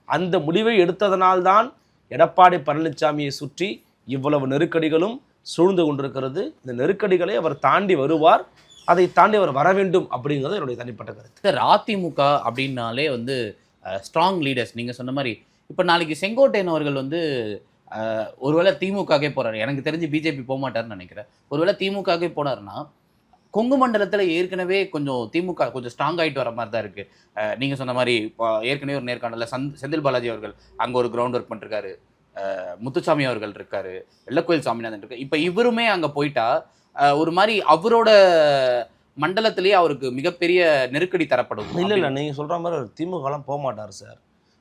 அந்த முடிவை எடுத்ததனால்தான் எடப்பாடி பழனிசாமியை சுற்றி இவ்வளவு நெருக்கடிகளும் சூழ்ந்து கொண்டிருக்கிறது. இந்த நெருக்கடிகளை அவர் தாண்டி வருவார். அதை தாண்டி அவர் வர வேண்டும் அப்படிங்கிறது என்னுடைய தனிப்பட்ட கருத்து. சார் அதிமுக அப்படின்னாலே வந்து ஸ்ட்ராங் லீடர்ஸ் நீங்கள் சொன்ன மாதிரி இப்போ நாளைக்கு செங்கோட்டையன் அவர்கள் வந்து ஒருவேளை திமுகவே போகிறார் எனக்கு தெரிஞ்சு பிஜேபி போக மாட்டார்னு நினைக்கிறேன். ஒருவேளை திமுகவே போனாருன்னா கொங்கு மண்டலத்தில் ஏற்கனவே கொஞ்சம் திமுக கொஞ்சம் ஸ்ட்ராங் ஆயிட்டு வர மாதிரி தான் இருக்கு. அஹ், நீங்க சொன்ன மாதிரி ஏற்கனவே ஒரு நேர்காணல சந்த் செந்தில் பாலாஜி அவர்கள் அங்க ஒரு கிரவுண்ட் ஒர்க் பண்ணிருக்காரு. முத்துசாமி அவர்கள் இருக்காரு வெள்ளக்கோயில் சாமிநாதன் இருக்கு இப்போ இவருமே அங்க போயிட்டா ஒரு மாதிரி அவரோட மண்டலத்திலேயே அவருக்கு மிகப்பெரிய நெருக்கடி தரப்படும். இல்லை இல்லை நீங்கள் சொல்கிற மாதிரி திமுகலாம் போக மாட்டார் சார்.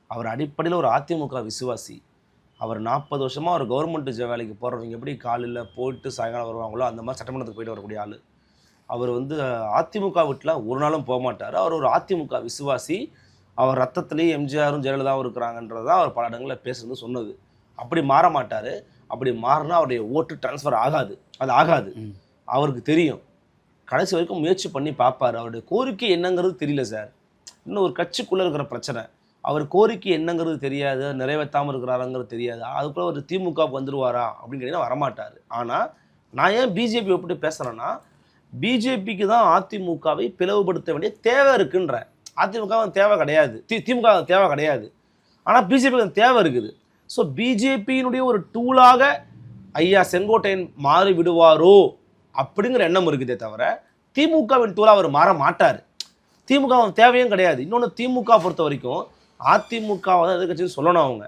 அவர் அடிப்படையில் ஒரு அதிமுக விசுவாசி. அவர் நாற்பது வருஷமாக அவர் கவர்மெண்ட் வேலைக்கு போகிறவங்க எப்படி காலையில் போயிட்டு சாயங்காலம் வருவாங்களோ அந்த மாதிரி சட்டமன்றத்துக்கு போயிட்டு வரக்கூடிய ஆள். அவர் வந்து அதிமுக வீட்டில் ஒரு நாளும் போக மாட்டார். அவர் ஒரு அதிமுக விசுவாசி. அவர் ரத்தத்திலேயே எம்ஜிஆரும் ஜெயலலிதாவும் இருக்கிறாங்கன்றது தான் அவர் பல இடங்களில் பேசுறது சொன்னது. அப்படி மாற மாட்டார். அப்படி மாறினா அவருடைய ஓட்டு ட்ரான்ஸ்ஃபர் ஆகாது. அது ஆகாது. அவருக்கு தெரியும். கடைசி வரைக்கும் முயற்சி பண்ணி பார்ப்பார். அவருடைய கோரிக்கை என்னங்கிறது தெரியல சார். இன்னும் ஒரு கட்சிக்குள்ளே இருக்கிற பிரச்சனை. அவர் கோரிக்கை என்னங்கிறது தெரியாது. நிறைவேற்றாமல் இருக்கிறாருங்கிறது தெரியாது. அதுக்குள்ள ஒரு திமுகவுக்கு வந்துருவாரா அப்படின்னு கேட்டீங்கன்னா வரமாட்டார். ஆனால் நான் ஏன் பிஜேபி எப்படி பேசுகிறேன்னா பிஜேபிக்கு தான் அதிமுகவை பிளவுபடுத்த வேண்டிய தேவை இருக்குன்ற. அதிமுக தேவை கிடையாது. தி திமுக தேவை கிடையாது. ஆனால் பிஜேபிக்கு தேவை இருக்குது. ஸோ பிஜேபியினுடைய ஒரு டூலாக ஐயா செங்கோட்டையன் மாறி விடுவாரோ அப்படிங்கிற எண்ணம் இருக்குதே தவிர திமுகவின் டூலாக அவர் மாற மாட்டார். திமுக தேவையும் கிடையாது. இன்னொன்று திமுக பொறுத்த வரைக்கும் அதிமுகவை தான் எதிர்கட்சின்னு சொல்லணும் அவங்க.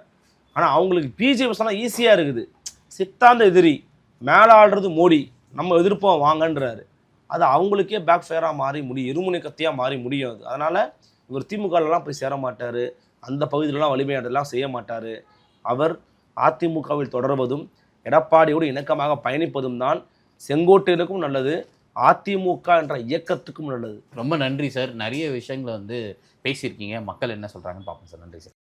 ஆனால் அவங்களுக்கு பிஜேபி சொன்னால் ஈஸியாக இருக்குது. சித்தாந்த எதிரி மேலே ஆடுறது மோடி. நம்ம எதிர்ப்போம் வாங்கன்றாரு. அது அவங்களுக்கே பேக் ஃபேராக மாறி முடியும் இருமுனை கத்தியாக மாறி முடியும் அது அதனால் இவர் திமுகலலாம் போய் சேர மாட்டார். அந்த பகுதியிலலாம் வலிமையாடலாம் செய்ய மாட்டார். அவர் அதிமுகவில் தொடர்வதும் எடப்பாடியோடு இணக்கமாக பயணிப்பதும் தான் செங்கோட்டையனுக்கும் நல்லது அதிமுக என்ற இயக்கத்துக்கும் நல்லது. ரொம்ப நன்றி சார். நிறைய விஷயங்களை வந்து பேசியிருக்கீங்க. மக்கள் என்ன சொல்கிறாங்கன்னு பார்ப்போம் சார். நன்றி சார்.